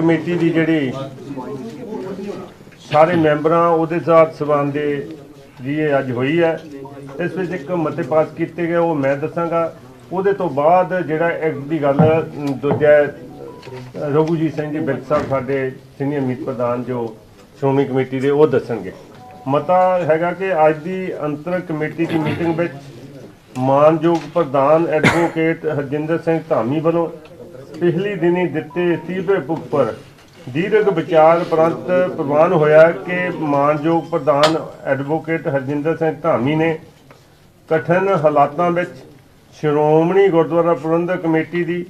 Committee ਦੀ ਜਿਹੜੀ ਸਾਰੇ ਮੈਂਬਰਾਂ, ਉਹਦੇ ਸਾਥ ਸਬੰਧ ਦੇ ਜੀ ਇਹ ਅੱਜ ਹੋਈ ਹੈ। ਇਸ ਵਿੱਚ ਇੱਕ ਮਤੇ ਪਾਸ ਕੀਤੇ ਗਏ, ਉਹ ਮੈਂ ਦੱਸਾਂਗਾ। ਉਹਦੇ ਤੋਂ ਬਾਅਦ ਜਿਹੜਾ ਐਕਟ ਦੀ ਗੱਲ, ਦੂਜਾ ਰਘੂਜੀਤ ਸਿੰਘ ਜੀ ਬਿਰਕ ਸਾਹਿਬ ਸਾਡੇ ਸੀਨੀਅਰ ਮੀਤ ਪ੍ਰਧਾਨ ਜੋ ਸ਼੍ਰੋਮਣੀ ਕਮੇਟੀ ਦੇ, ਉਹ ਦੱਸਣਗੇ। ਮਤਾ ਹੈਗਾ ਕਿ ਅੱਜ ਦੀ ਅੰਤਰ ਕਮੇਟੀ ਦੀ ਮੀਟਿੰਗ ਵਿੱਚ ਮਾਨਯੋਗ ਪ੍ਰਧਾਨ ਐਡਵੋਕੇਟ ਹਰਜਿੰਦਰ ਸਿੰਘ ਧਾਮੀ ਵੱਲੋਂ ਪਿਛਲੀ ਦਿਨੀ ਦਿੱਤੇ ਅਸਤੀਫੇ ਉੱਪਰ ਦੀਰਘ ਵਿਚਾਰ ਪ੍ਰੰਤ ਪ੍ਰਵਾਨ ਹੋਇਆ ਕਿ ਮਾਨਯੋਗ ਪ੍ਰਧਾਨ ਐਡਵੋਕੇਟ ਹਰਜਿੰਦਰ ਸਿੰਘ ਧਾਮੀ ਨੇ ਕਠਿਨ ਹਾਲਾਤਾਂ ਵਿੱਚ ਸ਼੍ਰੋਮਣੀ ਗੁਰਦੁਆਰਾ ਪ੍ਰਬੰਧਕ ਕਮੇਟੀ ਦੀ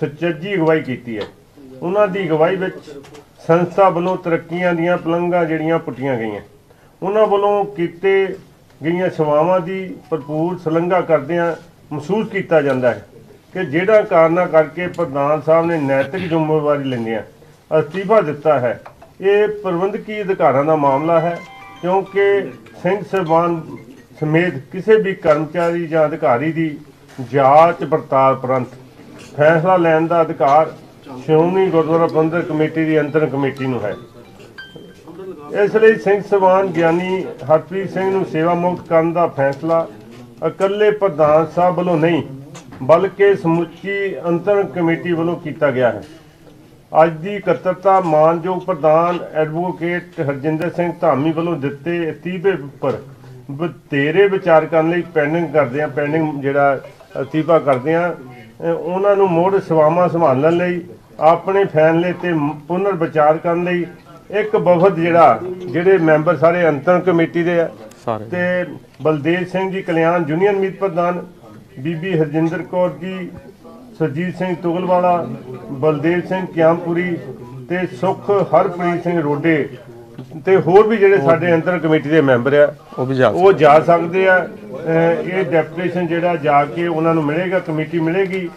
ਸੁਚੱਜੀ ਅਗਵਾਈ ਕੀਤੀ ਹੈ। ਉਹਨਾਂ ਦੀ ਅਗਵਾਈ ਵਿੱਚ ਸੰਸਥਾ ਵੱਲੋਂ ਤਰੱਕੀਆਂ ਦੀਆਂ ਪਲੰਘਾਂ ਜਿਹੜੀਆਂ ਪੁੱਟੀਆਂ ਗਈਆਂ। ਉਹਨਾਂ ਵੱਲੋਂ ਕੀਤੇ ਗਈਆਂ ਸੇਵਾਵਾਂ ਦੀ ਭਰਪੂਰ ਸ਼ਲਾਘਾ ਕਰਦਿਆਂ ਮਹਿਸੂਸ ਕੀਤਾ ਜਾਂਦਾ ਹੈ। ਕਿ ਜਿਹੜਾ ਕਾਰਨਾਂ ਕਰਕੇ ਪ੍ਰਧਾਨ ਸਾਹਿਬ ਨੇ ਨੈਤਿਕ ਜ਼ਿੰਮੇਵਾਰੀ ਲੈਂਦਿਆਂ ਅਸਤੀਫਾ ਦਿੱਤਾ ਹੈ, ਇਹ ਪ੍ਰਬੰਧਕੀ ਅਧਿਕਾਰਾਂ ਦਾ ਮਾਮਲਾ ਹੈ, ਕਿਉਂਕਿ ਸਿੰਘ ਸਾਹਿਬਾਨ ਸਮੇਤ ਕਿਸੇ ਵੀ ਕਰਮਚਾਰੀ ਜਾਂ ਅਧਿਕਾਰੀ ਦੀ ਜਾਂਚ ਪੜਤਾਲ ਪ੍ਰੰਤ ਫੈਸਲਾ ਲੈਣ ਦਾ ਅਧਿਕਾਰ ਸ਼੍ਰੋਮਣੀ ਗੁਰਦੁਆਰਾ ਪ੍ਰਬੰਧਕ ਕਮੇਟੀ ਦੀ ਅੰਤਰ ਕਮੇਟੀ ਨੂੰ ਹੈ। ਇਸ ਲਈ ਸਿੰਘ ਸਵਾਨ ਗਿਆਨੀ ਹਰਪ੍ਰੀਤ ਸਿੰਘ ਨੂੰ ਸੇਵਾ ਮੁਕਤ ਕਰਨ ਦਾ ਫੈਸਲਾ ਇਕੱਲੇ ਪ੍ਰਧਾਨ ਸਾਹਿਬ ਵੱਲੋਂ ਨਹੀਂ ਬਲਕਿ ਸਮੁੱਚੀ ਅੰਤਰ ਕਮੇਟੀ ਵੱਲੋਂ ਕੀਤਾ ਗਿਆ ਹੈ। ਅੱਜ ਦੀ ਇਕੱਤਰਤਾ ਮਾਨਯੋਗ ਪ੍ਰਧਾਨ ਐਡਵੋਕੇਟ ਹਰਜਿੰਦਰ ਸਿੰਘ ਧਾਮੀ ਵੱਲੋਂ ਦਿੱਤੇ ਅਸਤੀਫੇ ਉੱਪਰ ਬਤੇਰੇ ਵਿਚਾਰ ਕਰਨ ਲਈ ਪੈਂਡਿੰਗ ਕਰਦੇ ਆ ਪੈਂਡਿੰਗ ਜਿਹੜਾ ਅਸਤੀਫਾ ਕਰਦੇ ਆ ਉਹਨਾਂ ਨੂੰ ਮੁੜ ਸੇਵਾਵਾਂ ਸੰਭਾਲਣ ਲਈ ਆਪਣੇ ਫੈਸਲੇ ਤੇ ਪੁਨਰ ਵਿਚਾਰ ਕਰਨ ਲਈ ਇੱਕ ਵਫਦ ਜਿਹੜਾ ਜਿਹੜੇ ਮੈਂਬਰ ਸਾਰੇ ਅੰਤਰ ਕਮੇਟੀ ਦੇ ਆ। ਤੇ ਬਲਦੇਵ ਸਿੰਘ ਜੀ ਕਲਿਆਣ ਯੂਨੀਅਨ ਮੀਤ ਪ੍ਰਧਾਨ ਬੀਬੀ ਹਰਜਿੰਦਰ ਕੌਰ ਜੀ ਸਰਜੀਤ ਸਿੰਘ ਤੁਗਲਵਾਲਾ ਬਲਦੇਵ ਸਿੰਘ ਕਿਆਮਪੁਰੀ ਤੇ ਸੁਖ ਹਰਪ੍ਰੀਤ ਸਿੰਘ ਰੋਡੇ ਤੇ ਹੋਰ ਵੀ ਜਿਹੜੇ ਸਾਡੇ ਅੰਤਰ ਕਮੇਟੀ ਦੇ ਮੈਂਬਰ ਆ ਉਹ ਵੀ ਜਾ ਉਹ ਜਾ ਸਕਦੇ ਆ। ਇਹ ਡੈਪੂਟੇਸ਼ਨ ਜਿਹੜਾ ਜਾ ਕੇ ਉਹਨਾਂ ਨੂੰ ਮਿਲੇਗਾ ਕਮੇਟੀ ਮਿਲੇਗੀ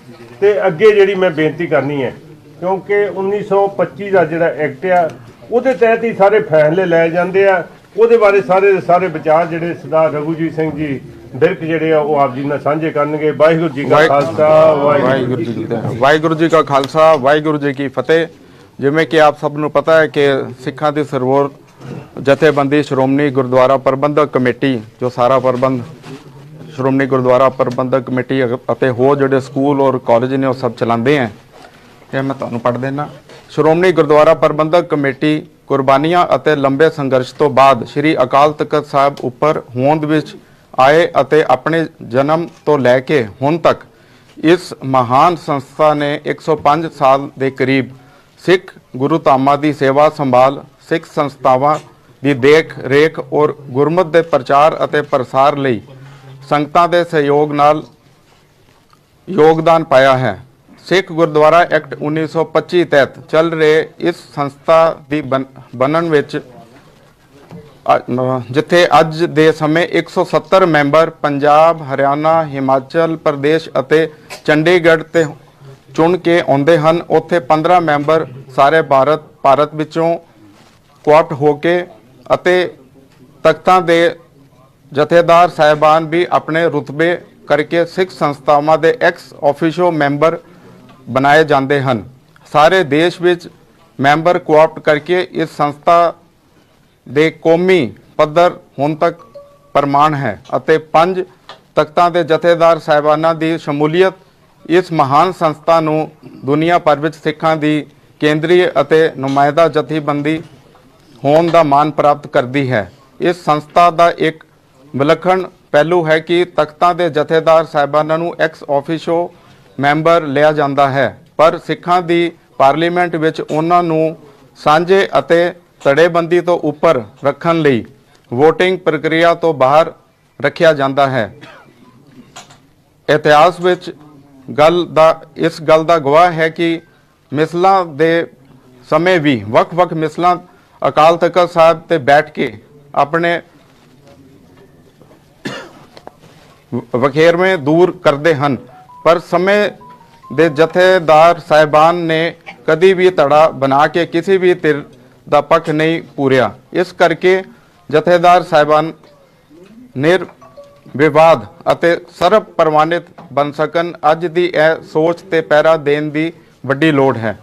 ਤੇ ਅੱਗੇ ਜਿਹੜੀ ਮੈਂ ਬੇਨਤੀ ਕਰਨੀ ਹੈ ਕਿਉਂਕਿ 1925 ਦਾ ਜਿਹੜਾ ਐਕਟ ਆ ਉਹਦੇ ਤਹਿਤ ਹੀ ਸਾਰੇ ਫੈਸਲੇ ਲਏ ਜਾਂਦੇ ਆ। ਉਹਦੇ ਬਾਰੇ ਸਾਰੇ ਸਾਰੇ ਵਿਚਾਰ ਜਿਹੜੇ ਸਰਦਾਰ ਰਘੂਜੀਤ ਸਿੰਘ ਜੀ ਬਿਰਕ ਜਿਹੜੇ ਆ ਉਹ ਆਪ ਜੀ ਨਾਲ ਸਾਂਝੇ ਕਰਨਗੇ। ਵਾਹਿਗੁਰੂ ਜੀ ਕਾ ਖਾਲਸਾ ਵਾਹਿਗੁਰੂ ਜੀ ਕੀ ਫਤਿਹ। ਵਾਹਿਗੁਰੂ ਜੀ ਕਾ ਖਾਲਸਾ ਵਾਹਿਗੁਰੂ ਜੀ ਕੀ ਫਤਿਹ। ਜਿਵੇਂ ਕਿ ਆਪ ਸਭ ਨੂੰ ਪਤਾ ਹੈ ਕਿ ਸਿੱਖਾਂ ਦੀ ਸਰਵੋਰ ਜਥੇਬੰਦੀ ਸ਼੍ਰੋਮਣੀ ਗੁਰਦੁਆਰਾ ਪ੍ਰਬੰਧਕ ਕਮੇਟੀ ਜੋ ਸਾਰਾ ਪ੍ਰਬੰਧ ਸ਼੍ਰੋਮਣੀ ਗੁਰਦੁਆਰਾ ਪ੍ਰਬੰਧਕ ਕਮੇਟੀ ਅਤੇ ਹੋਰ ਜਿਹੜੇ ਸਕੂਲ ਔਰ ਕਾਲਜ ਨੇ ਉਹ ਸਭ ਚਲਾਉਂਦੇ ਹੈ। ਇਹ ਮੈਂ ਤੁਹਾਨੂੰ ਪੜ੍ਹ ਦੇਣਾ ਸ਼੍ਰੋਮਣੀ ਗੁਰਦੁਆਰਾ ਪ੍ਰਬੰਧਕ ਕਮੇਟੀ ਕੁਰਬਾਨੀਆਂ ਅਤੇ ਲੰਬੇ ਸੰਘਰਸ਼ ਤੋਂ ਬਾਅਦ ਸ੍ਰੀ ਅਕਾਲ ਤਖਤ ਸਾਹਿਬ ਉੱਪਰ ਹੋਂਦ ਵਿੱਚ ਆਏ ਅਤੇ ਆਪਣੇ ਜਨਮ ਤੋਂ ਲੈ ਕੇ ਹੁਣ ਤੱਕ ਇਸ ਮਹਾਨ ਸੰਸਥਾ ਨੇ 105 ਸਾਲ ਦੇ ਕਰੀਬ ਸਿੱਖ ਗੁਰੂ ਧਾਮਾਂ ਦੀ ਸੇਵਾ ਸੰਭਾਲ, ਸਿੱਖ ਸੰਸਥਾਵਾਂ ਦੀ ਦੇਖ ਰੇਖ ਔਰ ਗੁਰਮਤ ਦੇ ਪ੍ਰਚਾਰ ਅਤੇ ਪ੍ਰਸਾਰ ਲਈ ਸੰਗਤਾਂ ਦੇ ਸਹਿਯੋਗ ਨਾਲ ਯੋਗਦਾਨ ਪਾਇਆ ਹੈ। ਸਿੱਖ ਗੁਰਦੁਆਰਾ ਐਕਟ 1925 ਤਹਿਤ ਚੱਲ ਰਹੇ ਇਸ ਸੰਸਥਾ ਦੀ ਬਣ- ਬਣਨ ਵਿੱਚ ਜਿੱਥੇ ਅੱਜ ਦੇ ਸਮੇਂ 170 ਮੈਂਬਰ ਪੰਜਾਬ, ਹਰਿਆਣਾ, ਹਿਮਾਚਲ ਪ੍ਰਦੇਸ਼ ਅਤੇ ਚੰਡੀਗੜ੍ਹ ਤੇ ਚੁਣ ਕੇ ਆਉਂਦੇ ਹਨ। ਉੱਥੇ 15 ਮੈਂਬਰ ਸਾਰੇ ਭਾਰਤ ਭਾਰਤ ਵਿੱਚੋਂ ਕੁਆਟ ਹੋ ਕੇ ਅਤੇ ਤਖਤਾਂ ਦੇ ਜਥੇਦਾਰ ਸਾਹਿਬਾਨ ਵੀ ਆਪਣੇ ਰੁਤਬੇ ਕਰਕੇ ਸਿੱਖ ਸੰਸਥਾਵਾਂ ਦੇ ਐਕਸ ਆਫੀਸ਼ੋ ਮੈਂਬਰ ਬਣਾਏ ਜਾਂਦੇ ਹਨ। ਸਾਰੇ ਦੇਸ਼ ਵਿੱਚ ਮੈਂਬਰ ਕੋਆਪਟ ਕਰਕੇ ਇਸ ਸੰਸਥਾ ਦੇ ਕੌਮੀ ਪੱਧਰ ਹੁਣ ਤੱਕ ਪ੍ਰਮਾਣ ਹੈ ਅਤੇ ਪੰਜ ਤਖਤਾਂ ਦੇ ਜਥੇਦਾਰ ਸਾਹਿਬਾਨਾਂ ਦੀ ਸ਼ਮੂਲੀਅਤ ਇਸ ਮਹਾਨ ਸੰਸਥਾ ਨੂੰ ਦੁਨੀਆ ਭਰ ਵਿੱਚ ਸਿੱਖਾਂ ਦੀ ਕੇਂਦਰੀ ਅਤੇ ਨੁਮਾਇੰਦਾ ਜਥੇਬੰਦੀ ਹੋਣ ਦਾ ਮਾਣ ਪ੍ਰਾਪਤ ਕਰਦੀ ਹੈ। ਇਸ ਸੰਸਥਾ ਦਾ ਇੱਕ ਵਿਲੱਖਣ ਪਹਿਲੂ ਹੈ ਕਿ ਤਖਤਾਂ ਦੇ ਜਥੇਦਾਰ ਸਾਹਿਬਾਨਾਂ ਨੂੰ ਐਕਸ ਆਫੀਸ਼ੋ ਮੈਂਬਰ ਲਿਆ ਜਾਂਦਾ ਹੈ। ਪਰ ਸਿੱਖਾਂ ਦੀ ਪਾਰਲੀਮੈਂਟ ਵਿੱਚ ਉਹਨਾਂ ਨੂੰ ਸਾਂਝੇ ਅਤੇ ਧੜੇਬੰਦੀ ਤੋਂ ਉੱਪਰ ਰੱਖਣ ਲਈ VOTING ਪ੍ਰਕਿਰਿਆ ਤੋਂ ਬਾਹਰ ਰੱਖਿਆ ਜਾਂਦਾ ਹੈ। ਇਤਿਹਾਸ ਵਿੱਚ ਗੱਲ ਦਾ, ਇਸ ਗੱਲ ਦਾ ਗਵਾਹ ਹੈ ਕਿ ਮਿਸਲਾਂ ਦੇ ਸਮੇਂ ਵੀ ਵੱਖ-ਵੱਖ ਮਿਸਲਾਂ ਅਕਾਲ ਤਖਤ ਸਾਹਿਬ ਤੇ ਬੈਠ ਕੇ ਆਪਣੇ ਵ- ਵਖੇਰਵੇਂ ਦੂਰ ਕਰਦੇ ਹਨ। ਪਰ ਸਮੇਂ ਦੇ ਜਥੇਦਾਰ ਸਾਹਿਬਾਨ ਨੇ ਕਦੀ ਵੀ ਧੜਾ ਬਣਾ ਕੇ ਕਿਸੇ ਵੀ ਧਿਰ ਦਾ ਪੱਖ ਨਹੀਂ ਪੂਰਿਆ। ਇਸ ਕਰਕੇ ਜਥੇਦਾਰ ਸਾਹਿਬਾਨ ਨਿਰ ਵਿਵਾਦ ਅਤੇ ਸਰਬ ਪ੍ਰਮਾਣਿਤ ਬਣ ਸਕਣ ਅੱਜ ਦੀ ਇਹ ਸੋਚ ਤੇ ਪਹਿਰਾ ਦੇਣ ਦੀ ਵੱਡੀ ਲੋੜ ਹੈ।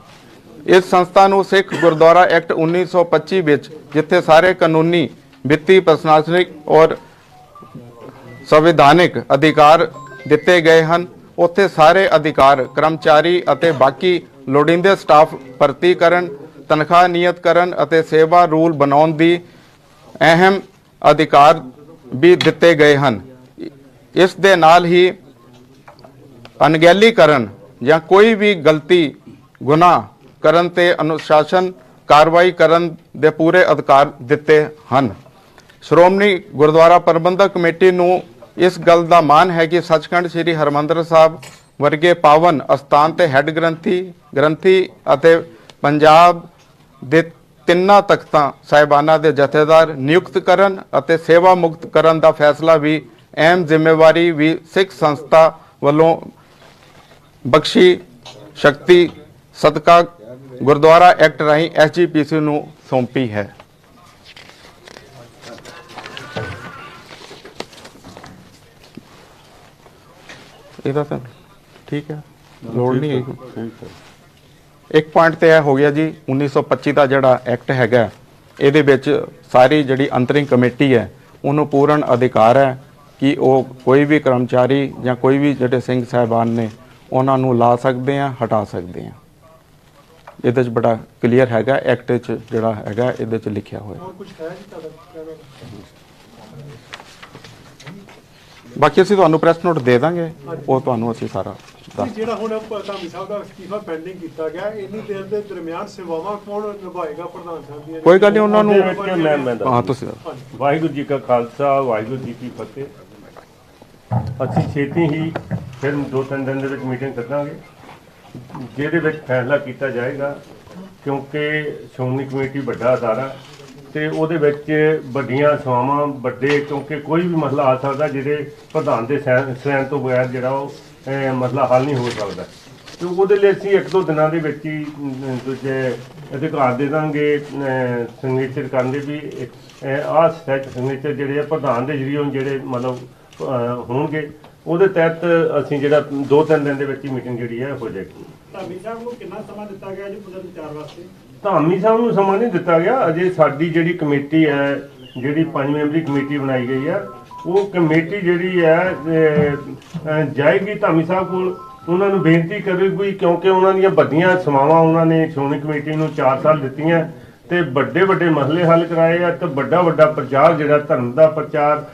ਇਸ ਸੰਸਥਾ ਨੂੰ ਸਿੱਖ ਗੁਰਦੁਆਰਾ ਐਕਟ 1925 ਵਿੱਚ, ਜਿੱਥੇ ਸਾਰੇ ਕਾਨੂੰਨੀ, ਵਿੱਤੀ, ਪ੍ਰਸ਼ਾਸਨਿਕ ਔਰ ਸੰਵਿਧਾਨਿਕ ਅਧਿਕਾਰ ਦਿੱਤੇ ਗਏ ਹਨ, ਉੱਥੇ ਸਾਰੇ ਅਧਿਕਾਰ, ਕਰਮਚਾਰੀ ਅਤੇ ਬਾਕੀ ਲੋੜੀਂਦੇ ਸਟਾਫ ਭਰਤੀ ਕਰਨ ਤਨਖਾਹ ਨਿਯਤ ਕਰਨ ਅਤੇ ਸੇਵਾ ਰੂਲ ਬਣਾਉਣ ਦੀ ਅਹਿਮ ਅਧਿਕਾਰ ਵੀ ਦਿੱਤੇ ਗਏ ਹਨ। ਇਸ ਦੇ ਨਾਲ ਹੀ ਅਣਗਹਿਲੀ ਕਰਨ ਜਾਂ ਕੋਈ ਵੀ ਗਲਤੀ, ਗੁਨਾਹ ਕਰਨ ਤੇ ਅਨੁਸ਼ਾਸਨ ਕਾਰਵਾਈ ਕਰਨ ਦੇ ਪੂਰੇ ਅਧਿਕਾਰ ਦਿੱਤੇ ਹਨ। ਸ਼੍ਰੋਮਣੀ ਗੁਰਦੁਆਰਾ ਪ੍ਰਬੰਧਕ ਕਮੇਟੀ ਨੂੰ ਇਸ ਗੱਲ ਦਾ ਮਾਣ ਹੈ ਕਿ ਸੱਚਖੰਡ ਸ੍ਰੀ ਹਰਮੰਦਰ ਸਾਹਿਬ ਵਰਗੇ ਪਾਵਨ ਅਸਥਾਨ ਤੇ ਹੈੱਡ ਗ੍ਰੰਥੀ ਗ੍ਰੰਥੀ ਅਤੇ ਪੰਜਾਬ ਦੇ ਤਿੰਨਾਂ ਤਖਤਾਂ ਸਾਹਿਬਾਨਾਂ ਦੇ ਜਥੇਦਾਰ ਨਿਯੁਕਤ ਕਰਨ ਅਤੇ ਸੇਵਾ ਮੁਕਤ ਕਰਨ ਦਾ ਫੈਸਲਾ ਵੀ ਅਹਿਮ ਜ਼ਿੰਮੇਵਾਰੀ ਵੀ ਸਿੱਖ ਸੰਸਥਾ ਵੱਲੋਂ ਬਖਸ਼ੀ ਸ਼ਕਤੀ ਸਦਕਾ ਗੁਰਦੁਆਰਾ ਐਕਟ ਰਾਹੀਂ ਐਸਜੀਪੀਸੀ ਨੂੰ ਸੌਂਪੀ ਹੈ। ਇਹਦਾ ਤਾਂ ਠੀਕ ਹੈ। ਲੋੜ ਨਹੀਂ ਹੈ। ਇੱਕ ਪੁਆਇੰਟ ਤੇ ਇਹ ਹੋ ਗਿਆ ਜੀ 1925 ਦਾ ਜਿਹੜਾ ਐਕਟ ਹੈਗਾ ਇਹਦੇ ਵਿੱਚ ਸਾਰੀ ਜਿਹੜੀ ਅੰਤਰਿੰਗ ਕਮੇਟੀ ਹੈ ਉਹਨੂੰ ਪੂਰਨ ਅਧਿਕਾਰ ਹੈ ਕਿ ਉਹ ਕੋਈ ਵੀ ਕਰਮਚਾਰੀ ਜਾਂ ਕੋਈ ਵੀ ਜਿਹੜੇ ਸਿੰਘ ਸਾਹਿਬਾਨ ਨੇ ਉਹਨਾਂ ਨੂੰ ਲਾ ਸਕਦੇ ਆ ਹਟਾ ਸਕਦੇ ਆ ਇਹਦੇ ਚ ਬੜਾ ਕਲੀਅਰ ਹੈਗਾ ਐਕਟ ਵਿੱਚ ਜਿਹੜਾ ਹੈਗਾ ਇਹਦੇ ਚ ਲਿਖਿਆ ਹੋਇਆ? ਬਾਕੀ ਅਸੀਂ ਤੁਹਾਨੂੰ ਪ੍ਰੈਸ ਨੋਟ ਦੇ ਦਾਂਗੇ ਉਹ ਤੁਹਾਨੂੰ ਅਸੀਂ ਸਾਰਾ ਜੀ, ਜਿਹੜਾ ਹੁਣ ਧਾਮੀ ਸਾਹਿਬ ਦਾ ਅਸਤੀਫਾ ਪੈਂਡਿੰਗ ਕੀਤਾ ਗਿਆ ਇੰਨੀ ਦੇਰ ਦੇ ਦਰਮਿਆਨ ਸੇਵਾਵਾਂ ਕੌਣ ਨਿਭਾਏਗਾ ਪ੍ਰਧਾਨ ਸਾਹਿਬ ਦੀਆਂ? ਕੋਈ ਗੱਲ ਨਹੀਂ ਉਹਨਾਂ ਨੂੰ ਮੈਂ ਮੈਂ ਦੱਸ ਹਾਂ। ਤੁਸੀਂ ਵਾਹਿਗੁਰੂ ਜੀ ਕਾ ਖਾਲਸਾ ਵਾਹਿਗੁਰੂ ਜੀ ਕੀ ਫਤਿਹ। ਅਸੀਂ ਛੇਤੀ ਹੀ ਫਿਰ ਦੋ ਤਿੰਨ ਦਿਨ ਦੇ ਵਿੱਚ ਮੀਟਿੰਗ ਕਰਾਂਗੇ ਜਿਹਦੇ ਵਿੱਚ ਫੈਸਲਾ ਕੀਤਾ ਜਾਏਗਾ ਕਿਉਂਕਿ ਸ਼੍ਰੋਮਣੀ ਕਮੇਟੀ ਵੱਡਾ ਅਦਾਰਾ ਤੇ ਉਹਦੇ ਵਿੱਚ ਵੱਡੀਆਂ ਸੇਵਾਵਾਂ ਵੱਡੇ ਕਿਉਂਕਿ ਕੋਈ ਵੀ ਮਸਲਾ ਆ ਸਕਦਾ ਜਿਹਦੇ ਪ੍ਰਧਾਨ ਦੇ ਸੈਨ ਤੋਂ ਬਗੈਰ ਜਿਹੜਾ ਉਹ ਅਹ, ਮਸਲਾ ਹੱਲ ਨਹੀਂ ਹੋ ਸਕਦਾ। ਤੇ ਉਹਦੇ ਲਈ ਅਸੀਂ ਇੱਕ ਦੋ ਦਿਨਾਂ ਦੇ ਵਿੱਚ ਹੀ ਅਮ, ਦੂਜੇ ਅਧਿਕਾਰ ਦੇ ਦਾਂਗੇ ਸਿਗਨੇਚਰ ਕਰਨ ਦੇ ਵੀ ਆਹ ਸੈਟ ਸਿਗਨੇਚਰ ਜਿਹੜੇ ਆ ਪ੍ਰਧਾਨ ਦੇ ਜਰੀਏ ਜਿਹੜੇ ਮਤਲਬ ਅਹ, ਹੋਣਗੇ ਉਹਦੇ ਤਹਿਤ ਅਸੀਂ ਜਿਹੜਾ ਦੋ ਤਿੰਨ ਦਿਨ ਦੇ ਵਿੱਚ ਹੀ ਮੀਟਿੰਗ ਜਿਹੜੀ ਹੈ ਹੋ ਜਾਏਗੀ। ਧਾਮੀ ਸਾਹਿਬ ਨੂੰ ਕਿੰਨਾ ਸਮਾਂ ਦਿੱਤਾ ਗਿਆ ਜੀ ਪੁਨਰ ਵਿਚਾਰ ਵਾਸਤੇ? ਧਾਮੀ ਸਾਹਿਬ ਨੂੰ ਸਮਾਂ ਨਹੀਂ ਦਿੱਤਾ ਗਿਆ ਅਜੇ ਸਾਡੀ ਜਿਹੜੀ ਕਮੇਟੀ ਹੈ ਜਿਹੜੀ ਪੰਜ ਮੈਂਬਰੀ ਕਮੇਟੀ ਬਣਾਈ ਗਈ ਹੈ ਉਹ ਕਮੇਟੀ ਜਿਹੜੀ ਹੈ ਜਾਏਗੀ ਧਾਮੀ ਸਾਹਿਬ ਕੋਲ। ਉਹਨਾਂ ਨੂੰ ਬੇਨਤੀ ਕਰੇਗੀ ਕਿਉਂਕਿ ਉਹਨਾਂ ਦੀਆਂ ਵੱਡੀਆਂ ਸਮਾਵਾਂ ਉਹਨਾਂ ਨੇ ਸ਼੍ਰੋਮਣੀ ਕਮੇਟੀ ਨੂੰ 4 ਸਾਲ ਦਿੱਤੀਆਂ ਤੇ ਵੱਡੇ ਵੱਡੇ ਮਸਲੇ ਹੱਲ ਕਰਾਏ ਆ ਤੇ ਵੱਡਾ ਵੱਡਾ ਪ੍ਰਚਾਰ ਜਿਹੜਾ ਧਰਮ ਦਾ ਪ੍ਰਚਾਰ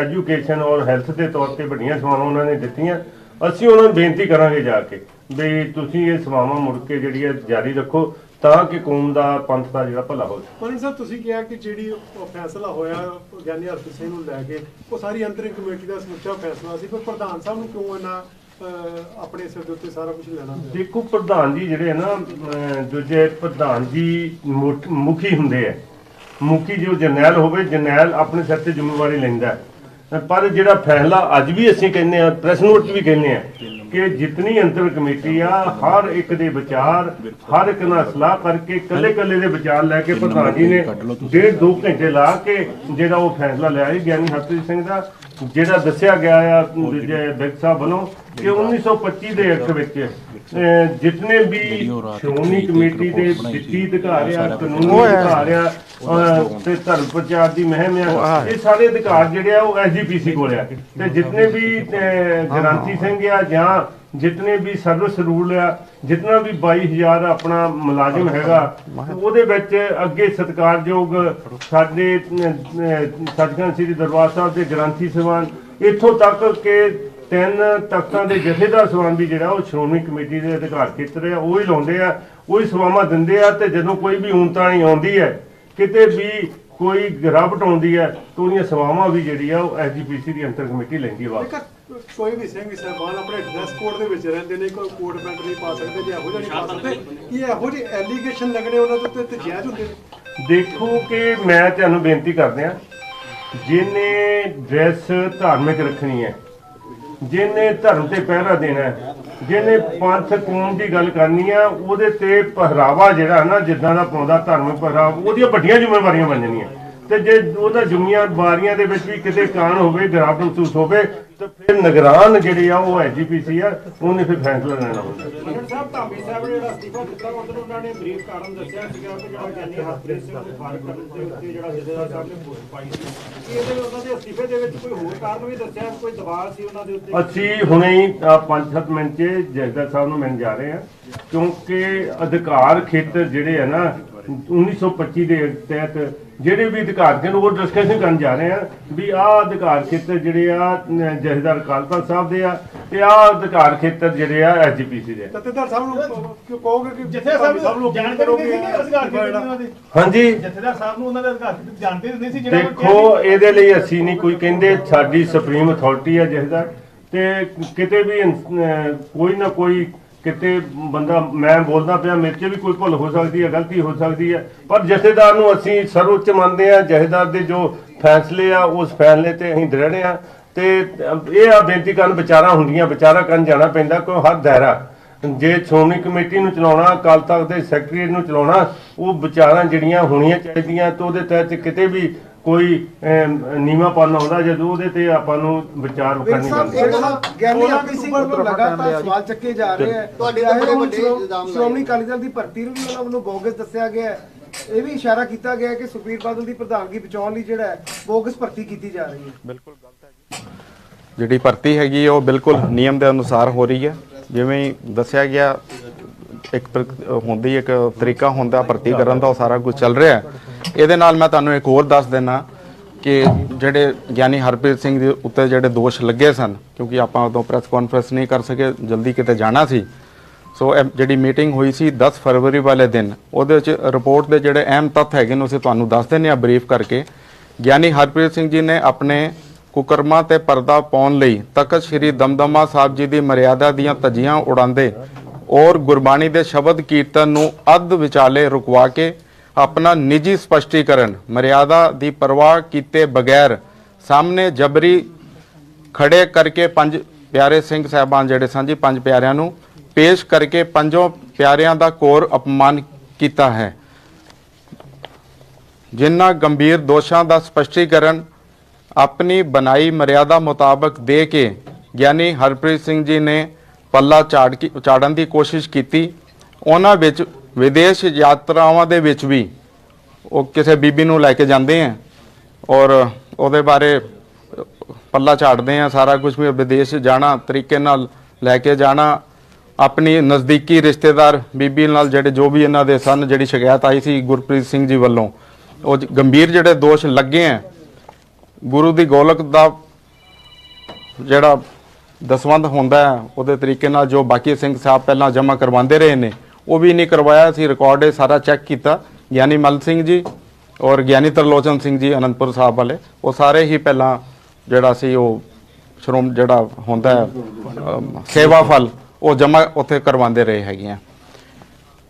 ਐਜੂਕੇਸ਼ਨ ਔਰ ਹੈਲਥ ਦੇ ਤੌਰ ਤੇ ਵੱਡੀਆਂ ਸੇਵਾਵਾਂ ਉਹਨਾਂ ਨੇ ਦਿੱਤੀਆਂ। ਅਸੀਂ ਉਹਨਾਂ ਨੂੰ ਬੇਨਤੀ ਕਰਾਂਗੇ ਜਾ ਕੇ ਵੀ ਤੁਸੀਂ ਇਹ ਸੇਵਾਵਾਂ ਮੁੜ ਕੇ ਜਿਹੜੀ ਹੈ ਜਾਰੀ ਰੱਖੋ। ਤਾਂ ਕਿ ਕੌਮ ਦਾ ਪੰਥ ਦਾ ਜਿਹੜਾ ਭਲਾ ਹੋ ਸਕੇ ਮਨੀ ਸਾਹਿਬ ਤੁਸੀਂ ਕਿਹਾ ਕਿ ਜਿਹੜੀ ਉਹ ਫੈਸਲਾ ਹੋਇਆ ਗਿਆਨੀ ਹਰਪ੍ਰੀਤ ਸਿੰਘ ਨੂੰ ਲੈ ਕੇ ਉਹ ਸਾਰੀ ਅੰਤਰਿਮ ਕਮੇਟੀ ਦਾ ਸਮੁੱਚਾ ਫੈਸਲਾ ਸੀ। ਪਰ ਪ੍ਰਧਾਨ ਸਾਹਿਬ ਨੂੰ ਕਿਉਂ ਇਹਨਾਂ ਆਪਣੇ ਸਿਰ ਦੇ ਉੱਤੇ ਸਾਰਾ ਕੁਝ ਲੈਣਾ ਪਿਆ? ਦੇਖੋ ਪ੍ਰਧਾਨ ਜੀ ਜਿਹੜੇ ਨਾ ਦੂਜੇ ਪ੍ਰਧਾਨ ਜੀ ਮੁੱਖ- ਹੁੰਦੇ ਆ। ਮੁਖੀ ਜੋ ਜਰਨੈਲ ਹੋਵੇ ਜਰਨੈਲ ਆਪਣੇ ਸਿਰ ਤੇ ਜ਼ਿੰਮੇਵਾਰੀ ਲੈਂਦਾ। ਪਰ ਜਿਹੜਾ ਫੈਸਲਾ ਅੱਜ ਵੀ ਅਸੀਂ ਕਹਿੰਦੇ ਆ ਪ੍ਰੈਸ ਨੋਟ ਵੀ ਕਹਿੰਦੇ ਆ ਕਿ ਜਿਤਨੀ ਅੰਤਰ ਕਮੇਟੀ ਆ ਹਰ ਇੱਕ ਦੇ ਵਿਚਾਰ ਹਰ ਇੱਕ ਨਾਲ ਸਲਾਹ ਕਰਕੇ ਕੱਲੇ ਕੱਲੇ ਦੇ ਵਿਚਾਰ ਲੈ ਕੇ ਪ੍ਰਧਾਨ ਜੀ ਨੇ ਡੇਢ ਦੋ ਘੰਟੇ ਲਾ ਕੇ ਜਿਹੜਾ ਉਹ ਫੈਸਲਾ ਲਿਆ ਜੀ ਗਿਆਨੀ ਹਰਪ੍ਰੀਤ ਸਿੰਘ ਦਾ ਜਿਹੜਾ ਦੱਸਿਆ ਗਿਆ ਆ ਦੂਜੇ ਸਾਹਿਬ ਵੱਲੋਂ ਕਿ 1925 ਦੇ ਐਕਟ ਵਿੱਚ ਜਿਤਨੇ ਵੀ ਸ਼੍ਰੋਮਣੀ ਕਮੇਟੀ ਦੇ ਵਿੱਤੀ ਅਧਿਕਾਰ ਆ ਕਾਨੂੰਨੀ ਅਧਿਕਾਰ ਆ ਅਹ, ਤੇ ਧਰਮ ਪ੍ਰਚਾਰ ਦੀ ਮਹਿਮ ਆ ਇਹ ਸਾਰੇ ਅਧਿਕਾਰ ਜਿਹੜੇ ਆ ਉਹ ਐਸਜੀਪੀਸੀ ਕੋਲ ਆ। ਤੇ ਜਿਤਨੇ ਵੀ ਗ੍ਰਾਂਤੀ ਸਿੰਘ ਆ ਜਾਂ ਜਿਤਨੇ ਵੀ ਸਰਵਿਸ ਰੂਲ ਆ ਜਿਤਨਾ ਵੀ 22000 ਆਪਣਾ ਮੁਲਾਜ਼ਮ ਹੈਗਾ ਉਹਦੇ ਵਿੱਚ ਅੱਗੇ ਸਤਿਕਾਰਯੋਗ ਸਾਡੇ ਸੱਚਖੰਡ ਸ੍ਰੀ ਦਰਬਾਰ ਸਾਹਿਬ ਦੇ ਗ੍ਰੰਥੀ ਸਭਾਨ ਇੱਥੋਂ ਤੱਕ ਕਿ ਤਿੰਨ ਤਖਤਾਂ ਦੇ ਜਥੇਦਾਰ ਵੀ ਜਿਹੜਾ ਉਹ ਸ਼੍ਰੋਮਣੀ ਕਮੇਟੀ ਦੇ ਅਧਿਕਾਰ ਖੇਤਰ ਆ ਉਹ ਹੀ ਲਾਉਂਦੇ ਆ ਉਹ ਹੀ ਸੇਵਾਵਾਂ ਦਿੰਦੇ ਆ ਤੇ ਜਦੋਂ ਕੋਈ ਵੀ ਊਨਤਾਣੀ ਆਉਂਦੀ ਹੈ ਕਿਤੇ ਵੀ ਕੋਈ ਗਿਰਾਵਟ ਆਉਂਦੀ ਹੈ ਤਾਂ ਉਹਦੀਆਂ ਸੇਵਾਵਾਂ ਵੀ ਜਿਹੜੀ ਆ ਉਹ ਐਸਜੀਪੀਸੀ ਦੀ ਅੰਤਰ ਕਮੇਟੀ ਲੈਂਦੀ ਹੈ ਵਾਪਸ। ਕੋਈ ਵੀ ਸਿੰਘ ਸਾਹਿਬਾਨ ਆਪਣੇ ਡਰੈਸ ਕੋਡ ਦੇ ਵਿੱਚ ਰਹਿੰਦੇ ਨੇ ਕੋਈ ਕੋਟ ਪੈਂਟ ਨਹੀਂ ਪਾ ਸਕਦੇ ਜਾਂ ਇਹੋ ਜਿਹਾ ਨਹੀਂ ਪਾ ਸਕਦੇ ਕੀ ਇਹੋ ਜਿਹੇ ਐਲੀਗੇਸ਼ਨ ਲੱਗਣੇ ਉਹਨਾਂ ਦੇ ਉੱਤੇ ਤੇ ਜਾਇਜ਼ ਹੁੰਦੇ ਨੇ? ਦੇਖੋ ਕਿ ਮੈਂ ਤੁਹਾਨੂੰ ਬੇਨਤੀ ਕਰਦੇ ਆ ਜਿਹਨੇ ਡਰੈਸ ਧਾਰਮਿਕ ਰੱਖਣੀ ਹੈ ਜਿਹਨੇ ਧਰਮ ਤੇ ਪਹਿਰਾ ਦੇਣਾ ਹੈ, ਜਿਹਨੇ ਪੰਥ ਕੌਮ ਦੀ ਗੱਲ ਕਰਨੀ ਆ, ਉਹਦੇ ਤੇ ਪਹਿਰਾਵਾ ਜਿਹੜਾ ਨਾ, ਜਿੱਦਾਂ ਦਾ ਪਾਉਂਦਾ ਧਰਮ ਪਹਿਰਾਵਾ ਉਹਦੀਆਂ ਵੱਡੀਆਂ ਜ਼ਿੰਮੇਵਾਰੀਆਂ ਬਣ ਜਾਣੀਆਂ ਤੇ ਜੇ ਉਹਨਾਂ ਜ਼ਿੰਮੇਵਾਰੀਆਂ ਦੇ ਵਿੱਚ ਵੀ ਕਿਤੇ ਕਾਣ ਹੋਵੇ ਗਰਾਬ ਮਹਿਸੂਸ ਹੋਵੇ ਤਾਂ ਫਿਰ ਨਿਗਰਾਨ ਜਿਹੜੇ ਆ ਉਹ ਐਜੀਪੀਸੀ ਆ ਉਹਨੇ ਫਿਰ ਫੈਸਲਾ ਲੈਣਾ ਹੁੰਦਾ ਡਾਕਟਰ ਸਾਹਿਬ ਧਾਮੀ ਸਾਹਿਬ ਨੇ ਜਿਹੜਾ ਅਸਤੀਫਾ ਦਿੱਤਾ ਉਦੋਂ ਉਹਨਾਂ ਨੇ ਬਰੀਫ ਕਾਰਨ ਦੱਸਿਆ ਸੀਗਾ ਕਿ ਜਿਹੜਾ ਗਿਆਨੀ ਹਰਪ੍ਰੀਤ ਸਿੰਘ ਫਾਰਗ ਕਰਨ ਦੇ ਉੱਤੇ ਜਿਹੜਾ ਜਥੇਦਾਰ ਸਾਹਿਬ ਨੇ ਵੋਟ ਪਾਈ ਸੀ। ਇਹਦੇ ਵਿੱਚ ਉਹਨਾਂ ਦੇ ਅਸਤੀਫੇ ਦੇ ਵਿੱਚ ਕੋਈ ਹੋਰ ਕਾਰਨ ਵੀ ਦੱਸਿਆ ਕੋਈ ਦਬਾਅ ਸੀ ਉਹਨਾਂ ਦੇ ਉੱਤੇ? ਅਸੀਂ ਹੁਣੇ ਹੀ 5-7 ਮਿੰਟ 'ਚ ਜਸਦਰ ਸਾਹਿਬ ਨੂੰ ਮਿਲਣ ਜਾ ਰਹੇ ਹਾਂ ਕਿਉਂਕਿ ਅਧਿਕਾਰ ਖੇਤਰ ਜਿਹੜੇ ਆ ਨਾ 1925 ਦੇ ਤਹਿਤ ਜਿਹੜੇ ਵੀ ਅਧਿਕਾਰ ਨੇ ਉਹ ਡਿਸਕਸ਼ਨ ਕਰਨ ਜਾ ਰਹੇ ਆ ਵੀ ਆਹ ਅਧਿਕਾਰ ਖੇਤਰ ਜਿਹੜੇ ਆ ਅਹ ਜਥੇਦਾਰ ਕਾਲਪਾ ਸਾਹਿਬ ਦੇ ਆ ਤੇ ਆਹ ਅਧਿਕਾਰ ਖੇਤਰ ਜਿਹੜੇ ਆ ਐਸਜੀਪੀਸੀ ਦੇ। ਆ। ਜਥੇਦਾਰ ਸਾਹਿਬ ਨੂੰ ਕਿਉਂ ਕਹੋਗੇ ਕਿ ਜਥੇਦਾਰ ਸਾਹਿਬ ਸਭ ਨੂੰ ਜਾਣਦੇ ਕਰੋਗੇ ਨਹੀਂ ਸੀ ਅਧਿਕਾਰ ਉਹਨਾਂ ਦੇ। ਹਾਂਜੀ। ਜਥੇਦਾਰ ਸਾਹਿਬ ਨੂੰ ਉਹਨਾਂ ਦੇ ਅਧਿਕਾਰ ਜਾਣਦੇ ਨਹੀਂ ਸੀ ਜਿਹੜਾ ਦੇਖੋ ਇਹਦੇ ਲਈ ਅਸੀਂ ਨਹੀਂ ਕੋਈ ਕਹਿੰਦੇ ਸਾਡੀ ਸੁਪਰੀਮ ਅਥਾਰਟੀ ਹੈ ਜਿਹਦਾ ਤੇ ਕਿਤੇ ਵੀ ਕੋਈ ਨਾ ਕੋਈ ਕਿਤੇ ਬੰਦਾ ਮੈਂ ਬੋਲਦਾ ਪਿਆ, ਮੇਰੇ 'ਚ ਵੀ ਕੋਈ ਭੁੱਲ ਹੋ ਸਕਦੀ ਹੈ, ਗਲਤੀ ਹੋ ਸਕਦੀ ਹੈ। ਪਰ ਜਥੇਦਾਰ ਨੂੰ ਅਸੀਂ ਸਰਵਉੱਚ ਮੰਨਦੇ ਆ ਜਥੇਦਾਰ ਦੇ ਜੋ ਫੈਸਲੇ ਆ, ਉਸ ਫੈਸਲੇ ਤੇ ਅਸੀਂ ਦ੍ਰਿੜ ਆ ਤੇ ਇਹ ਆ ਬੇਨਤੀ ਕਰਨ, ਵਿਚਾਰਾਂ ਹੁੰਦੀਆਂ, ਵਿਚਾਰਾ ਕਰਨ ਜਾਣਾ ਪੈਂਦਾ, ਕੋਈ ਹਰ ਦਾਇਰਾ ਜੇ ਸ਼੍ਰੋਮਣੀ ਕਮੇਟੀ ਨੂੰ ਚਲਾਉਣਾ, ਅਕਾਲ ਤਖਤ ਦੇ ਸੈਕਟਰੀ ਨੂੰ ਚਲਾਉਣਾ, ਉਹ ਵਿਚਾਰਾਂ ਜਿਹੜੀਆਂ ਹੋਣੀਆਂ ਚਾਹੀਦੀਆਂ, ਤੇ ਉਹਦੇ ਤਹਿਤ ਕਿਤੇ ਵੀ ਕੋਈ ਨੀਵਾ ਪਾਣਾ ਆਉਂਦਾ ਜਦੋਂ ਉਹਦੇ ਤੇ ਆਪਾਂ ਨੂੰ ਵਿਚਾਰ ਕਰਨੀ ਪੈਂਦੀ ਨਾ ਗਿਆਨੀ ਹਰਪ੍ਰੀਤ ਸਿੰਘ ਵੱਲੋਂ ਲਗਾਤਾਰ ਸਵਾਲ ਚੱਕੇ ਜਾ ਰਹੇ ਹੈ। ਤੁਹਾਡੇ ਬੜੇ ਵੱਡੇ ਇਲਜ਼ਾਮ। ਸ਼੍ਰੋਮਣੀ ਅਕਾਲੀ ਦਲ ਦੀ ਭਰਤੀ ਨੂੰ ਵੀ ਉਹਨਾਂ ਵੱਲੋਂ ਬੋਗਸ ਦੱਸਿਆ ਗਿਆ ਹੈ। ਇਹ ਵੀ ਇਸ਼ਾਰਾ ਕੀਤਾ ਗਿਆ ਹੈ ਕਿ ਸੁਖਬੀਰ ਬਾਦਲ ਦੀ ਪ੍ਰਧਾਨਗੀ ਬਚਾਉਣ ਲਈ ਜਿਹੜਾ ਹੈ ਬੋਗਸ ਭਰਤੀ ਕੀਤੀ ਜਾ ਰਹੀ ਹੈ। ਜਿਹੜੀ ਭਰਤੀ ਹੈਗੀ ਹੈ, ਉਹ ਬਿਲਕੁਲ ਨਿਯਮ ਦੇ ਅਨੁਸਾਰ ਹੋ ਰਹੀ ਹੈ। ਜਿਵੇਂ ਹੀ ਦੱਸਿਆ ਗਿਆ ਇੱਕ ਪ੍ਰ- ਹੁੰਦੀ ਇੱਕ ਤਰੀਕਾ ਹੁੰਦਾ ਭਰਤੀ ਕਰਨ ਦਾ, ਉਹ ਸਾਰਾ ਕੁਝ ਚੱਲ ਰਿਹਾ ਹੈ। ਇਹਦੇ ਨਾਲ ਮੈਂ ਤੁਹਾਨੂੰ ਇੱਕ ਹੋਰ ਦੱਸ ਦੇਣਾ ਕਿ ਜਿਹੜੇ ਗਿਆਨੀ ਹਰਪ੍ਰੀਤ ਸਿੰਘ ਦੇ ਉੱਤੇ ਜਿਹੜੇ ਦੋਸ਼ ਲੱਗੇ ਸਨ, ਕਿਉਂਕਿ ਆਪਾਂ ਉਦੋਂ ਪ੍ਰੈਸ ਕਾਨਫਰੰਸ ਨਹੀਂ ਕਰ ਸਕੇ, ਜਲਦੀ ਕਿਤੇ ਜਾਣਾ ਸੀ। ਸੋ ਇਹ ਜਿਹੜੀ ਮੀਟਿੰਗ ਹੋਈ ਸੀ 10 ਫਰਵਰੀ ਵਾਲੇ ਦਿਨ, ਉਹਦੇ ਵਿੱਚ ਰਿਪੋਰਟ ਦੇ ਜਿਹੜੇ ਅਹਿਮ ਤੱਥ ਹੈਗੇ ਨੇ ਉਸੇ ਤੁਹਾਨੂੰ ਦੱਸ ਦਿੰਦੇ ਆ ਬਰੀਫ ਕਰਕੇ। ਗਿਆਨੀ ਹਰਪ੍ਰੀਤ ਸਿੰਘ ਜੀ ਨੇ ਆਪਣੇ ਕੁਕਰਮਾਂ ਤੇ ਪਰਦਾ ਪਾਉਣ ਲਈ ਤਖਤ ਸ੍ਰੀ ਦਮਦਮਾ ਸਾਹਿਬ ਜੀ ਦੀ ਮਰਿਆਦਾ ਦੀਆਂ ਧੱਜੀਆਂ ਉਡਾਉਂਦੇ ਔਰ ਗੁਰਬਾਣੀ ਦੇ ਸ਼ਬਦ ਕੀਰਤਨ ਨੂੰ ਅੱਧ ਵਿਚਾਲੇ ਰੁਕਵਾ ਕੇ ਆਪਣਾ ਨਿੱਜੀ ਸਪਸ਼ਟੀਕਰਨ, ਮਰਿਆਦਾ ਦੀ ਪਰਵਾਹ ਕੀਤੇ ਬਗੈਰ ਸਾਹਮਣੇ ਜਬਰੀ ਖੜੇ ਕਰਕੇ ਪੰਜ ਪਿਆਰੇ ਸਿੰਘ ਸਾਹਿਬਾਨ ਜਿਹੜੇ ਸਨ ਜੀ, ਪੰਜ ਪਿਆਰਿਆਂ ਨੂੰ ਪੇਸ਼ ਕਰਕੇ ਪੰਜੋਂ ਪਿਆਰਿਆਂ ਦਾ ਕੋਰ ਅਪਮਾਨ ਕੀਤਾ ਹੈ। ਜਿਨ੍ਹਾਂ ਗੰਭੀਰ ਦੋਸ਼ਾਂ ਦਾ ਸਪਸ਼ਟੀਕਰਨ ਆਪਣੀ ਬਣਾਈ ਮਰਿਆਦਾ ਮੁਤਾਬਕ ਦੇ ਕੇ ਗਿਆਨੀ ਹਰਪ੍ਰੀਤ ਸਿੰਘ ਜੀ ਨੇ ਪੱਲਾ ਝਾੜ ਕੀ ਝਾੜਨ ਦੀ ਕੋਸ਼ਿਸ਼ ਕੀਤੀ। ਉਹਨਾਂ ਵਿੱਚ ਵਿਦੇਸ਼ ਯਾਤਰਾਵਾਂ ਦੇ ਵਿੱਚ ਵੀ ਉਹ ਕਿਸੇ ਬੀਬੀ ਨੂੰ ਲੈ ਕੇ ਜਾਂਦੇ ਆ ਔਰ ਉਹਦੇ ਬਾਰੇ ਪੱਲਾ ਝਾੜਦੇ ਆ, ਸਾਰਾ ਕੁਝ ਵੀ ਵਿਦੇਸ਼ ਜਾਣਾ, ਤਰੀਕੇ ਨਾਲ ਲੈ ਕੇ ਜਾਣਾ, ਆਪਣੀ ਨਜ਼ਦੀਕੀ ਰਿਸ਼ਤੇਦਾਰ ਬੀਬੀ ਨਾਲ ਜਿਹੜੇ ਜੋ ਵੀ ਇਹਨਾਂ ਦੇ ਸਨ, ਜਿਹੜੀ ਸ਼ਿਕਾਇਤ ਆਈ ਸੀ ਗੁਰਪ੍ਰੀਤ ਸਿੰਘ ਜੀ ਵੱਲੋਂ, ਉਹ ਜ- ਗੰਭੀਰ ਜਿਹੜੇ ਦੋਸ਼ ਲੱਗੇ ਆ, ਗੁਰੂ ਦੀ ਗੋਲਕ ਦਾ ਜਿਹੜਾ ਦਸਵੰਧ ਹੁੰਦਾ ਉਹਦੇ ਤਰੀਕੇ ਨਾਲ ਜੋ ਬਾਕੀ ਸਿੰਘ ਸਾਹਿਬ ਪਹਿਲਾਂ ਜਮ੍ਹਾਂ ਕਰਵਾਉਂਦੇ ਰਹੇ ਨੇ, ਉਹ ਵੀ ਨਹੀਂ ਕਰਵਾਇਆ। ਸੀ ਰਿਕਾਰਡ ਇਹ ਸਾਰਾ ਚੈੱਕ ਕੀਤਾ। ਗਿਆਨੀ ਮਲ ਸਿੰਘ ਜੀ ਔਰ ਗਿਆਨੀ ਤਰਲੋਚਨ ਸਿੰਘ ਜੀ ਅਨੰਦਪੁਰ ਸਾਹਿਬ ਵਾਲੇ, ਉਹ ਸਾਰੇ ਹੀ ਪਹਿਲਾਂ ਜਿਹੜਾ ਸੀ ਉਹ ਸ਼੍ਰੋਮ ਜਿਹੜਾ ਹੁੰਦਾ ਹੈ ਸੇਵਾ ਫਲ, ਉਹ ਜਮ੍ਹਾਂ ਉੱਥੇ ਕਰਵਾਉਂਦੇ ਰਹੇ ਹੈਗੇ ਆ।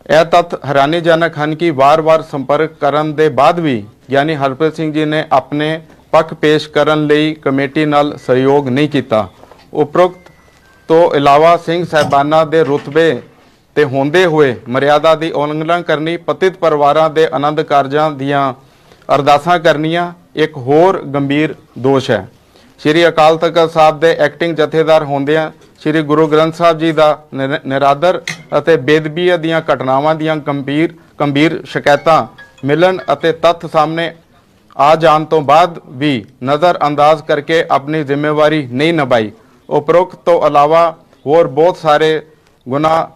ਇਹ ਤੱਥ ਹੈਰਾਨੀਜਨਕ ਹਨ ਕਿ ਵਾਰ-ਵਾਰ ਸੰਪਰਕ ਕਰਨ ਦੇ ਬਾਅਦ ਵੀ ਗਿਆਨੀ ਹਰਪ੍ਰੀਤ ਸਿੰਘ ਜੀ ਨੇ ਆਪਣੇ ਪੱਖ ਪੇਸ਼ ਕਰਨ ਲਈ ਕਮੇਟੀ ਨਾਲ ਸਹਿਯੋਗ ਨਹੀਂ ਕੀਤਾ। ਉਪਰੋਕਤ ਤੋਂ ਇਲਾਵਾ ਸਿੰਘ ਸਾਹਿਬਾਨਾਂ ਦੇ ਰੁਤਬੇ ਤੇ ਹੁੰਦੇ ਹੋਏ ਮਰਿਆਦਾ ਦੀ ਉਲੰਘਣਾ ਕਰਨੀ, ਪਤਿਤ ਪਰਿਵਾਰਾਂ ਦੇ ਆਨੰਦ ਕਾਰਜਾਂ ਦੀਆਂ ਅਰਦਾਸਾਂ ਕਰਨੀਆਂ, ਇੱਕ ਹੋਰ ਗੰਭੀਰ ਦੋਸ਼ ਹੈ। ਸ਼੍ਰੀ ਅਕਾਲ ਤਖਤ ਸਾਹਿਬ ਦੇ ਐਕਟਿੰਗ ਜਥੇਦਾਰ ਹੁੰਦਿਆਂ ਸ਼੍ਰੀ ਗੁਰੂ ਗ੍ਰੰਥ ਸਾਹਿਬ ਜੀ ਦਾ ਨਿਰ- ਨਿਰਾਦਰ ਅਤੇ ਬੇਦਬੀ ਦੀਆਂ ਘਟਨਾਵਾਂ ਦੀਆਂ ਗੰਭੀਰ ਗੰਭੀਰ ਸ਼ਿਕਾਇਤਾਂ ਮਿਲਣ ਅਤੇ ਤੱਥ ਸਾਹਮਣੇ ਆ ਜਾਣ ਤੋਂ ਬਾਅਦ ਵੀ ਨਜ਼ਰ ਅੰਦਾਜ਼ ਕਰਕੇ ਆਪਣੀ ਜ਼ਿੰਮੇਵਾਰੀ ਨਹੀਂ ਨਿਭਾਈ। ਉਪਰੋਕਤ ਤੋਂ ਇਲਾਵਾ ਹੋਰ ਬਹੁਤ ਸਾਰੇ ਗੁਨਾਹ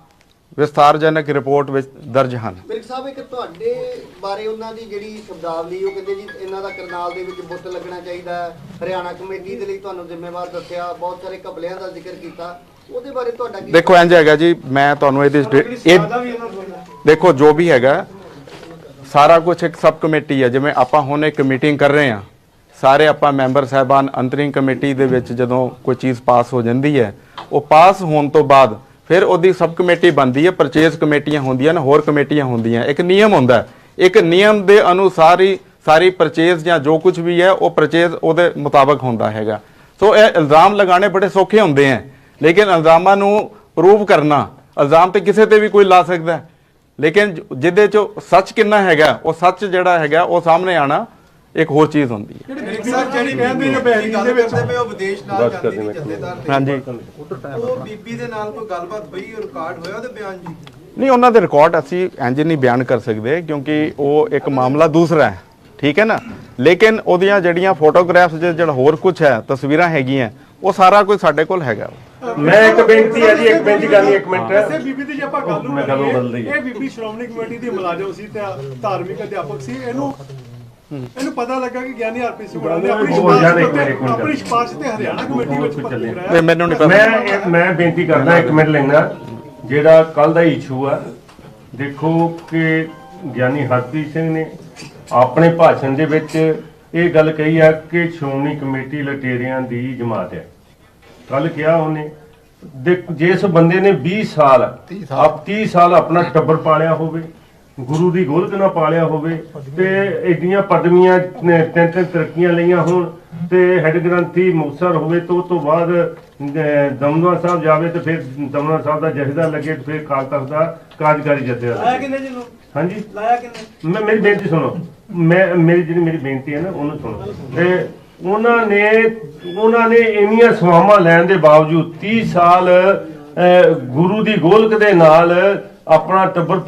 ਵਿਸਥਾਰਜਨਕ ਰਿਪੋਰਟ ਵਿੱਚ ਦਰਜ ਹਨ। ਮਿਰਕ ਸਾਹਿਬ ਇੱਕ ਤੁਹਾਡੇ ਬਾਰੇ ਉਹਨਾਂ ਦੀ ਜਿਹੜੀ ਸ਼ਬਦਾਵਲੀ ਉਹ ਕਹਿੰਦੇ ਜੀ ਇਹਨਾਂ ਦਾ ਕਰਨਾਲ ਦੇ ਵਿੱਚ ਬੁੱਤ ਲੱਗਣਾ ਚਾਹੀਦਾ ਹੈ। ਹਰਿਆਣਾ ਕਮੇਟੀ ਦੇ ਲਈ ਤੁਹਾਨੂੰ ਜ਼ਿੰਮੇਵਾਰ ਦੱਸਿਆ ਬਹੁਤ ਸਾਰੇ ਕਬਲਿਆਂ ਦਾ ਜ਼ਿਕਰ ਕੀਤਾ। ਉਹਦੇ ਬਾਰੇ ਤੁਹਾਡਾ ਕੀ ਦੇਖੋ ਇੰਜ ਹੈਗਾ ਜੀ ਮੈਂ ਤੁਹਾਨੂੰ ਇਹਦੀ ਇਹ ਦੇਖੋ ਜੋ ਵੀ ਹੈਗਾ ਸਾਰਾ ਕੁਝ ਇੱਕ ਸਬ ਕਮੇਟੀ ਹੈ। ਜਿਵੇਂ ਆਪਾਂ ਹੁਣ ਇੱਕ ਮੀਟਿੰਗ ਕਰ ਰਹੇ ਹਾਂ ਸਾਰੇ ਆਪਾਂ ਮੈਂਬਰ ਸਾਹਿਬਾਨ ਅੰਤਰਿੰਗ ਕਮੇਟੀ ਦੇ ਵਿੱਚ ਜਦੋਂ ਕੋਈ ਚੀਜ਼ ਪਾਸ ਹੋ ਜਾਂਦੀ ਹੈ, ਉਹ ਪਾਸ ਹੋਣ ਤੋਂ ਬਾਅਦ ਫਿਰ ਉਹਦੀ ਸਬ ਕਮੇਟੀ ਬਣਦੀ ਹੈ ਪਰਚੇਸ ਕਮੇਟੀਆਂ ਹੁੰਦੀਆਂ ਨੇ, ਹੋਰ ਕਮੇਟੀਆਂ ਹੁੰਦੀਆਂ, ਇੱਕ ਨਿਯਮ ਹੁੰਦਾ ਇੱਕ ਨਿਯਮ ਦੇ ਅਨੁਸਾਰ ਹੀ ਸਾਰੀ ਪਰਚੇਜ਼ ਜਾਂ ਜੋ ਕੁਝ ਵੀ ਹੈ, ਉਹ ਪਰਚੇਜ਼ ਉਹਦੇ ਮੁਤਾਬਕ ਹੁੰਦਾ ਹੈਗਾ। ਸੋ ਇਹ ਇਲਜ਼ਾਮ ਲਗਾਉਣੇ ਬੜੇ ਸੌਖੇ ਹੁੰਦੇ ਹੈ, ਲੇਕਿਨ ਇਲਜ਼ਾਮਾਂ ਨੂੰ ਪ੍ਰੂਵ ਕਰਨਾ, ਇਲਜ਼ਾਮ ਤੇ ਕਿਸੇ ਤੇ ਵੀ ਕੋਈ ਲਾ ਸਕਦਾ ਲੇਕਿਨ ਜਿਹਦੇ ਚ ਸੱਚ ਕਿੰਨਾ ਹੈਗਾ, ਉਹ ਸੱਚ ਜਿਹੜਾ ਹੈਗਾ, ਉਹ ਸਾਹਮਣੇ ਆਣਾ ਇੱਕ ਹੋਰ ਚੀਜ਼ ਹੁੰਦੀ ਹੈ। ਸਰ ਜਿਹੜੀ ਕਹਿੰਦੇ ਨੇ ਬਹਿਰੀ ਦੇ ਵਿੱਚ। ਕਰਦੇ ਪਏ ਉਹ ਵਿਦੇਸ਼ ਨਾਲ ਬਸ ਕਰਦੇ ਜਾਂਦੇ ਮੈਂ ਨੇ ਜਥੇਦਾਰ ਤੇ। ਹਾਂਜੀ। ਉਹ ਬੀਬੀ ਦੇ ਨਾਲ ਕੋਈ ਗੱਲਬਾਤ ਹੋਈ ਉਹ ਰਿਕਾਰਡ ਹੋਇਆ ਉਹਦੇ ਬਿਆਨ ਜੀ? ਨਹੀਂ ਉਹਨਾਂ ਦੇ ਰਿਕਾਰਡ ਅਸੀਂ ਇੰਜ ਨਹੀਂ ਬਿਆਨ ਕਰ ਸਕਦੇ ਕਿਉਂਕਿ ਉਹ ਇੱਕ ਮਾਮਲਾ ਦੂਸਰਾ ਹੈ। ਠੀਕ ਹੈ ਨਾ? ਲੇਕਿਨ ਉਹਦੀਆਂ ਜਿਹੜੀਆਂ ਫੋਟੋਗ੍ਰਾਫਸ ਜਿਹੜਾ ਹੋਰ ਕੁਝ ਹੈ ਤਸਵੀਰਾਂ ਹੈਗੀਆਂ ਉਹ ਸਾਰਾ ਕੁਝ ਸਾਡੇ ਕੋਲ ਹੈਗਾ। ਮੈਂ ਇੱਕ ਬੇਨਤੀ ਹੈ ਜੀ ਇੱਕ ਬੇਨਤੀ ਕਰਨੀ ਇੱਕ ਮਿੰਟ। ਵੈਸੇ ਬੀਬੀ ਦੀ ਜੇ ਆਪਾਂ ਗੱਲ ਨੂੰ ਮੈਂ ਗੱਲ ਉਹ ਬਦਲਦੀ ਕਰੀਏ ਹੈ। ਇਹ ਬੀਬੀ ਸ਼੍ਰੋਮਣੀ ਕਮੇਟੀ ਦੀ ਮੁਲਾਜ਼ਮ ਸੀ ਤੇ ਧਾਰਮਿਕ ਅਧਿਆਪਕ ਸੀ। ਇਹਨੂੰ ਇਹਨੂੰ ਪਤਾ ਲੱਗਾ ਕਿ ਗਿਆਨੀ ਹਰਪ੍ਰੀਤ ਸਿੰਘ ਹੋਣਾ ਨੇ ਆਪਣੀ ਸਿਫਾਰਿਸ਼ ਮਿੰਟ। ਆਪਣੀ ਸਿਫਾਰਿਸ਼ ਤੇ ਹਰਿਆਣਾ ਕਮੇਟੀ ਵਿੱਚ ਚੱਲੇ। ਕਰਾਇਆ। ਇਹ ਮੈਨੂੰ ਨਹੀਂ ਪਤਾ। ਮੈਂ ਮੈਂ ਬੇਨਤੀ ਕਰਦਾ ਇੱਕ ਮਿੰਟ ਲੈਣਾ। ਜਿਹੜਾ ਕੱਲ ਦਾ ਇਸ਼ੂ ਆ ਦੇਖੋ ਕਿ ਗਿਆਨੀ ਹਰਪ੍ਰੀਤ ਸਿੰਘ ਨੇ ਆਪਣੇ ਭਾਸ਼ਣ ਦੇ ਵਿੱਚ ਇਹ ਗੱਲ ਕਹੀ ਆ ਕਿ ਸ਼੍ਰੋਮਣੀ ਕਮੇਟੀ ਲਟੇਰਿਆਂ ਦੀ ਜਮਾਤ ਹੈ। ਕੱਲ ਕਿਹਾ ਉਹਨੇ ਦੇਖ ਜਿਸ ਬੰਦੇ ਨੇ 20 ਸਾਲ ਆਪ 30 ਸਾਲ ਆਪਣਾ ਟੱਬਰ ਪਾਲਿਆ ਹੋਵੇ ਗੁਰੂ ਦੀ ਗੋਲਕ ਨਾਲ ਪਾਲਿਆ ਹੋਵੇ ਤੇ ਐਡੀਆਂ ਪਦਵੀਆਂ ਨੇ ਤਿੰਨ ਤਿੰਨ ਤਰੱਕੀਆਂ ਲਈਆਂ ਹੋਣ ਤੇ ਹੈਡ ਗ੍ਰੰਥੀ ਮੁਕਤਸਰ ਹੋਵੇ ਤੋਂ ਤੋਂ ਬਾਅਦ ਦਮਦਮਾ ਸਾਹਿਬ ਜਾਵੇ ਤੇ ਫਿਰ ਦਮਦਮਾ ਸਾਹਿਬ ਦਾ ਜਥੇਦਾਰ ਲੱਗੇ ਤੇ ਫਿਰ ਕਾਲ ਤਖਤ ਦਾ ਕਾਰਜਕਾਰੀ ਜਥੇਦਾਰ ਲੱਗੇ। ਕਿੰਨੇ ਜੀ ਨੂੰ? ਹਾਂਜੀ। ਲਾਇਆ ਕਿੰਨੇ? ਮੈਂ ਮੇਰੀ ਬੇਨਤੀ ਸੁਣੋ। ਮੈਂ ਮੇਰੀ ਜਿਹੜੀ ਮੇਰੀ ਬੇਨਤੀ ਹੈ ਨਾ ਉਹਨੂੰ ਸੁਣੋ। ਤੇ ਉਹਨਾਂ ਨੇ ਉਹਨਾਂ ਨੇ ਇੰਨੀਆਂ ਸਵਾਵਾਂ ਲੈਣ ਦੇ ਬਾਵਜੂਦ 30 ਸਾਲ ਗੁਰੂ ਦੀ ਗੋਲਕ ਦੇ ਨਾਲ ਆਪਣਾ ਟੱਬਰ